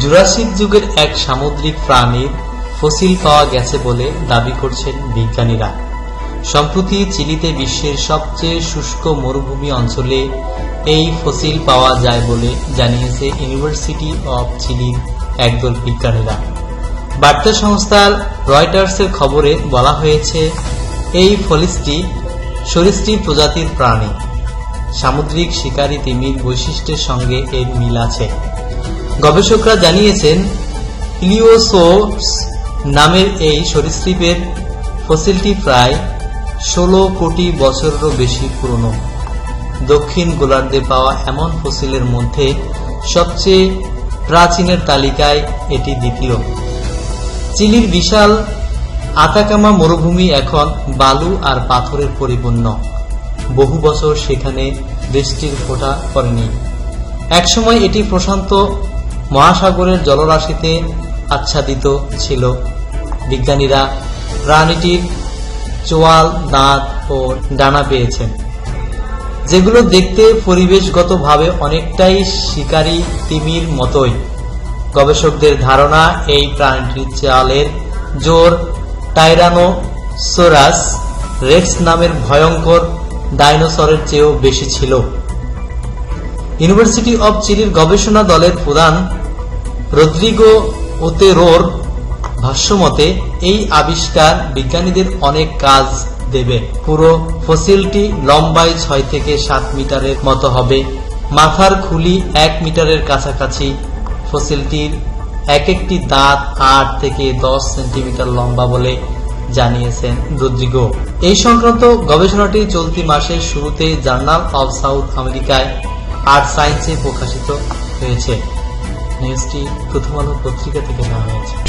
Jurassic যুগের এক সামুদ্রিক প্রাণীর ফসিল পাওয়া গেছে বলে দাবি করছেন বিজ্ঞানীরা। সম্প্রতি চিলিতে বিশ্বের সবচেয়ে শুষ্ক মরুভূমি অঞ্চলে এই ফসিল পাওয়া যায় বলে জানিয়েছে ইউনিভার্সিটি অব চিলির একদল বিজ্ঞানীরা। বার্তা সংস্থার রয়টার্সের খবরে বলা হয়েছে, এই ফলিসটি সরীসৃপ প্রজাতির প্রাণী। সামুদ্রিক শিকারী তিমির বৈশিষ্ট্যের সঙ্গে এর মিল আছে। গবেষকরা জানিয়েছেন, ইলিওসোর্স নামের এই সরীসৃপের ফসিলটি প্রায় ষোলো কোটি বছরেরও বেশি পুরনো। দক্ষিণ গোলার্ধে পাওয়া এমন ফসিলের মধ্যে সবচেয়ে প্রাচীনের তালিকায় এটি দ্বিতীয় চিলির বিশাল আতাকামা মরুভূমি এখন বালু আর পাথরের পরিপূর্ণ। বহু বছর সেখানে বৃষ্টির ফোঁটা পড়েনি। একসময় এটি প্রশান্ত মহাসাগরের জলরাশিতে আচ্ছাদিত ছিল। বিজ্ঞানীরা প্রাণীটির চোয়াল, দাঁত ও ডানা পেয়েছেন, যেগুলো দেখতে পরিবেশগতভাবে অনেকটাই শিকারী তিমির মতোই। গবেষকদের ধারণা, এই প্রাণীটির চালের জোর টাইরানোসোরাস রেক্স নামের ভয়ঙ্কর ডাইনোসরের চেয়েও বেশি ছিল। ইউনিভার্সিটি অব চিলির গবেষণা দলের প্রধান রদ্রিগো ওতেরোর ভাষ্যমতে, এই আবিষ্কার বিজ্ঞানীদের অনেক কাজ দেবে। পুরো ফসিলটি লম্বায় ছয় থেকে সাত মিটারের মতো হবে। মাথার খুলি এক মিটারের কাছাকাছি। ফসিলটির এক একটি দাঁত আট থেকে দশ সেন্টিমিটার লম্বা বলে জানিয়েছেন রদ্রিগো। এই সংক্রান্ত গবেষণাটি চলতি মাসের শুরুতে জার্নাল অব সাউথ আমেরিকায় আর্ট সায়েন্সে প্রকাশিত হয়েছে। নিউজটি প্রথম আলো পত্রিকা থেকে নেওয়া হয়েছে।